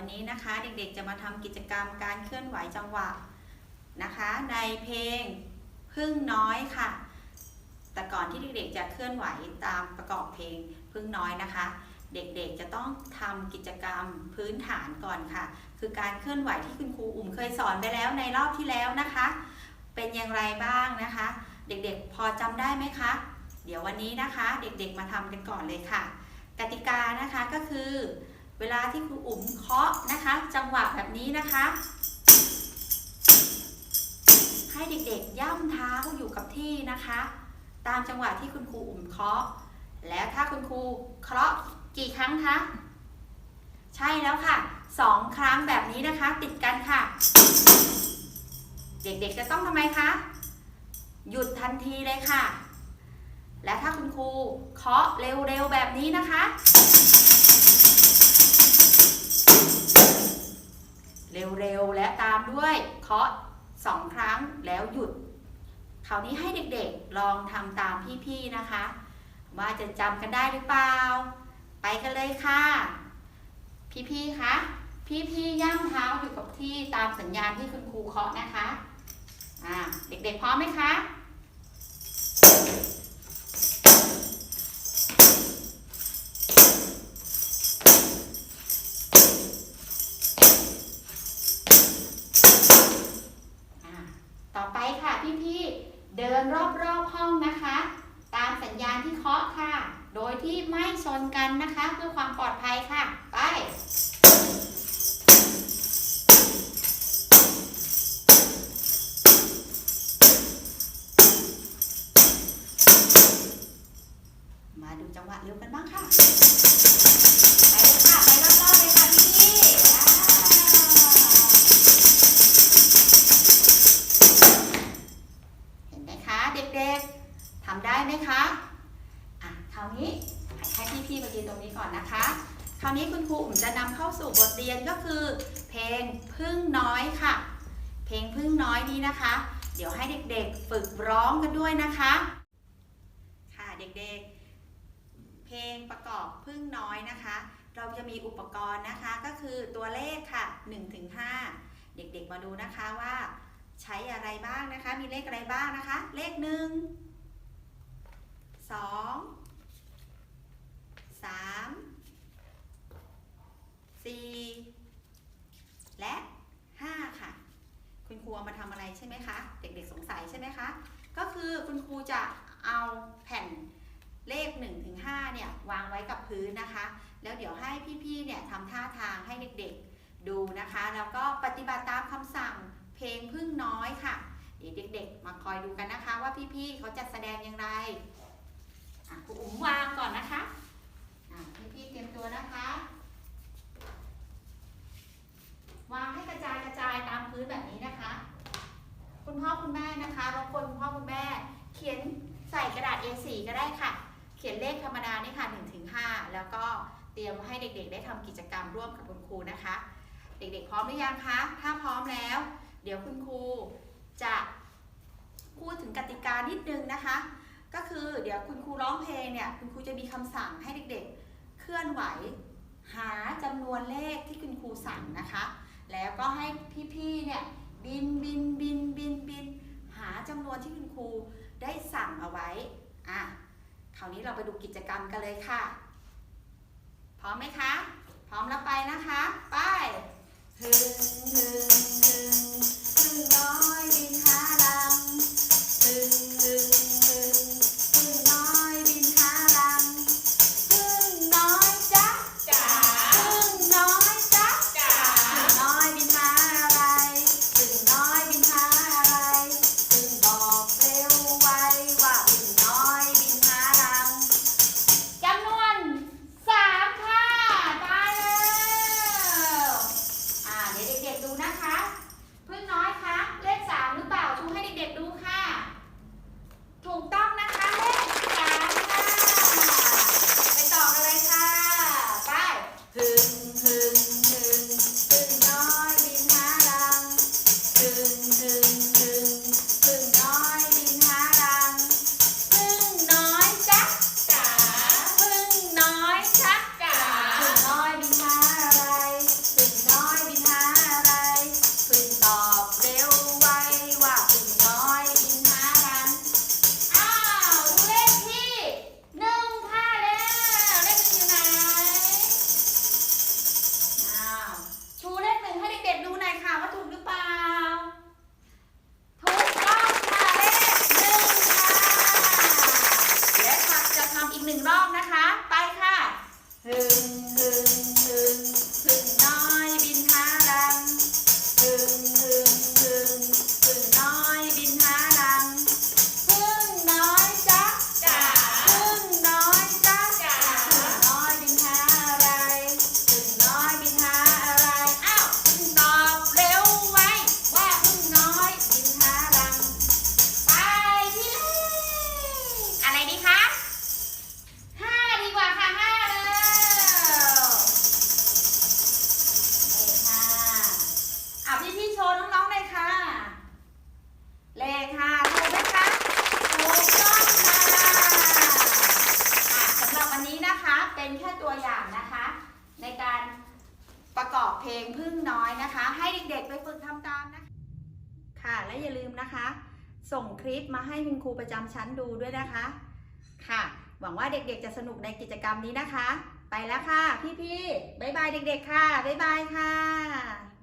วันนี้นะคะเด็กๆจะมาทำกิจกรรมการเคลื่อนไหวจังหวะนะคะ ในเพลงพึ่งน้อยค่ะ แต่ก่อนที่เด็กๆจะเคลื่อนไหวตามประกอบเพลงพึ่งน้อยนะคะ เด็กๆจะต้องทำกิจกรรมพื้นฐานก่อนค่ะ คือการเคลื่อนไหวที่คุณครูอุ่มเคยสอนไปแล้วในรอบที่แล้วนะคะ เป็นอย่างไรบ้างนะคะ เด็กๆพอจำได้ไหมคะ เดี๋ยววันนี้นะคะ เด็กๆมาทำกันก่อนเลยค่ะ กติกานะคะก็คือ เวลาที่ครูอุ๋มเคาะนะคะ จังหวะแบบนี้นะคะ ให้เด็กๆย่ำเท้าอยู่กับที่นะคะ ตามจังหวะที่คุณครูอุ๋มเคาะ แล้วถ้าคุณครูเคาะกี่ครั้งคะใช่แล้วค่ะสองครั้งแบบนี้นะคะ ติดกันค่ะ เด็กๆจะต้องทำไมคะหยุดทันทีเลยค่ะ และถ้าคุณครูเคาะเร็วๆแบบนี้นะคะ เร็วๆ และตามด้วยเคาะสองครั้งแล้วหยุดคราวนี้ให้เด็กๆลองทำตามพี่ๆนะคะ ว่าจะจำกันได้หรือเปล่า ไปกันเลยค่ะ พี่ๆคะพี่ๆย่ำเท้าอยู่กับที่ตามสัญญาณที่คุณครูเคาะนะคะอ่าเด็กๆพร้อมไหมคะ เดินรอบๆห้องนะคะ ตามสัญญาณที่เคาะค่ะ โดยที่ไม่ชนกันนะคะ เพื่อความปลอดภัยค่ะ ไป พี่มายืนตรงนี้ก่อนนะคะ คราวนี้คุณครูอุ๋มจะนำเข้าสู่บทเรียนก็คือ เพลงพึ่งน้อยค่ะ เพลงพึ่งน้อยนี้นะคะ เดี๋ยวให้เด็กๆฝึกร้องกันด้วยนะคะ ค่ะเด็กๆ เพลงประกอบพึ่งน้อยนะคะ เราจะมีอุปกรณ์นะคะก็คือตัวเลขค่ะ1-5เด็กๆมาดูนะคะว่า ใช้อะไรบ้างนะคะ มีเลขอะไรบ้างนะคะ เลขหนึ่งสองามสี่และห้าค่ะ คุณครูเอามาทำอะไรใช่ไหมคะ เด็กๆสงสัยใช่ไหมคะ ก็คือคุณครูจะเอาแผ่นเลข1นถึงหเนี่ยวางไว้กับพื้นนะคะ แล้วเดี๋ยวให้พี่ๆเนี่ยทำท่าทางให้เด็กๆดูนะคะ แล้วก็ปฏิบัติตามคำสั่งเพลงพึ่งน้อยค่ะ เดี๋ยวเด็กๆ มาคอยดูกันนะคะ ว่าพี่ๆเขาจะแสดงอย่างไรอะครูอุ๋มวางก่อนนะคะ อ่พี่ๆเตรียมตัวนะคะ วางให้กระจายกระจายตามพื้นแบบนี้นะคะ คุณพ่อคุณแม่นะคะรบกวนคุณพ่อคุณแม่ เขียนใส่กระดาษ A4 ก็ได้ค่ะ เขียนเลขธรรมดานี่ค่ะ1ถึง5แล้วก็เตรียมให้เด็กๆ ได้ทำกิจกรรมร่วมกับคุณครูนะคะ เด็กๆ พร้อมหรือยังคะ ถ้าพร้อมแล้ว เดี๋ยวคุณครูจะพูดถึงกติกานิดนึงนะคะ ก็คือเดี๋ยวคุณครูร้องเพลงเนี่ย คุณครูจะมีคำสั่งให้เด็กๆ ลื่อนไหว หาจำนวนเลขที่คุณครูสั่งนะคะ แล้วก็ให้พี่ๆเนี่ยบินบินบินบินบินหาจำนวนที่คุณครูได้สั่งเอาไว้อะคราวนี้เราไปดูกิจกรรมกันเลยค่ะ พร้อมไหมคะ พร้อมแล้วไปนะคะ ไปฮึงฮึงฮึงฮึงน้อยบินหา นะคะ พึ่งน้อย ลงพึ่งน้อยนะคะ ให้เด็กๆไปฝึกทำตามนะคะ ค่ะและอย่าลืมนะคะ ส่งคลิปมาให้คุณครูประจำชั้นดูด้วยนะคะ ค่ะ หวังว่าเด็กๆจะสนุกในกิจกรรมนี้นะคะ ไปแล้วค่ะพี่ๆบ๊ายบายเด็กๆค่ะบ๊ายบายค่ะ